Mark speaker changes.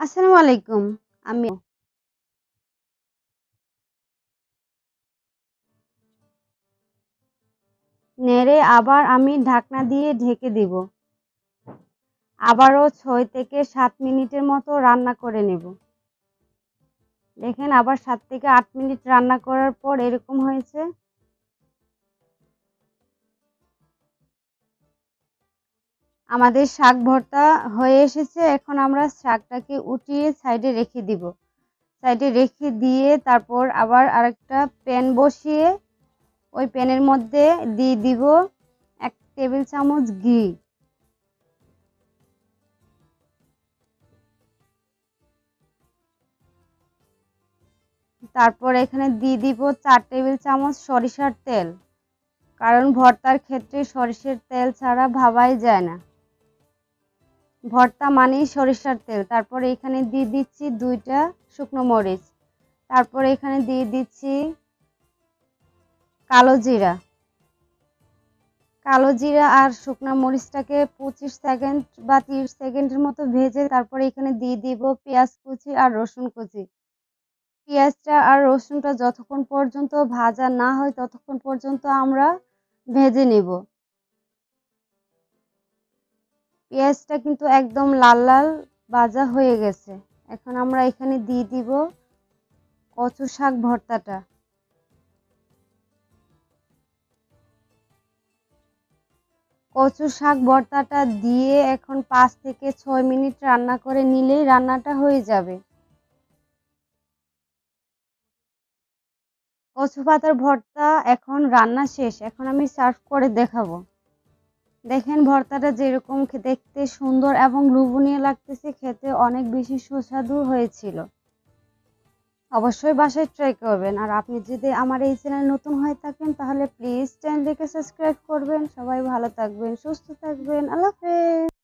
Speaker 1: আসসালামু আলাইকুম। আমি নেড়ে আবার আমি ঢাকনা দিয়ে ঢেকে দিব। আবারও ছয় থেকে সাত মিনিটের মতো রান্না করে নেব। দেখেন আবার সাত থেকে আট মিনিট রান্না করার পর এরকম হয়েছে। আমাদের শাক ভর্তা হয়ে এসেছে। এখন আমরা শাকটাকে উঠিয়ে সাইডে রেখে দিব। সাইডে রেখে দিয়ে তারপর আবার আরেকটা প্যান বসিয়ে ওই প্যানের মধ্যে দিয়ে দিব এক টেবিল চামচ ঘি। তারপর এখানে দিয়ে দিব চার টেবিল চামচ সরিষার তেল। কারণ ভর্তার ক্ষেত্রে সরিষার তেল ছাড়া ভাবাই যায় না। ভর্তা মানেই সরিষার তেল। তারপরে এখানে দিয়ে দিচ্ছি দুইটা শুকনো মরিচ। তারপরে এখানে দিয়ে দিচ্ছি কালো জিরা। কালো জিরা আর শুকনো মরিচটাকে পঁচিশ সেকেন্ড বা তিরিশ সেকেন্ডের মতো ভেজে তারপরে এখানে দিয়ে দিব পেঁয়াজ কুচি আর রসুন কুচি। পেঁয়াজটা আর রসুনটা যতক্ষণ পর্যন্ত ভাজা না হয় ততক্ষণ পর্যন্ত আমরা ভেজে নেব। পেঁয়াজটা কিন্তু একদম লাল লাল ভাজা হয়ে গেছে। এখন আমরা এখানে দিয়ে দিব কচু শাক ভর্তাটা। কচু শাক ভর্তাটা দিয়ে এখন পাঁচ থেকে ছয় মিনিট রান্না করে নিলেই রান্নাটা হয়ে যাবে। কচু পাতার ভর্তা এখন রান্না শেষ। এখন আমি সার্ভ করে দেখাবো। দেখেন ভর্তাটা যেরকম দেখতে সুন্দর এবং লুবনীয় লাগতেছে, খেতে অনেক বেশি সুস্বাদু হয়েছিল। অবশ্যই বাসায় ট্রাই করবেন। আর আপনি যদি আমার এই চ্যানেল নতুন হয়ে থাকেন, তাহলে প্লিজ চ্যানেলটিকে সাবস্ক্রাইব করবেন। সবাই ভালো থাকবেন, সুস্থ থাকবেন। আল্লাহ হাফেজ।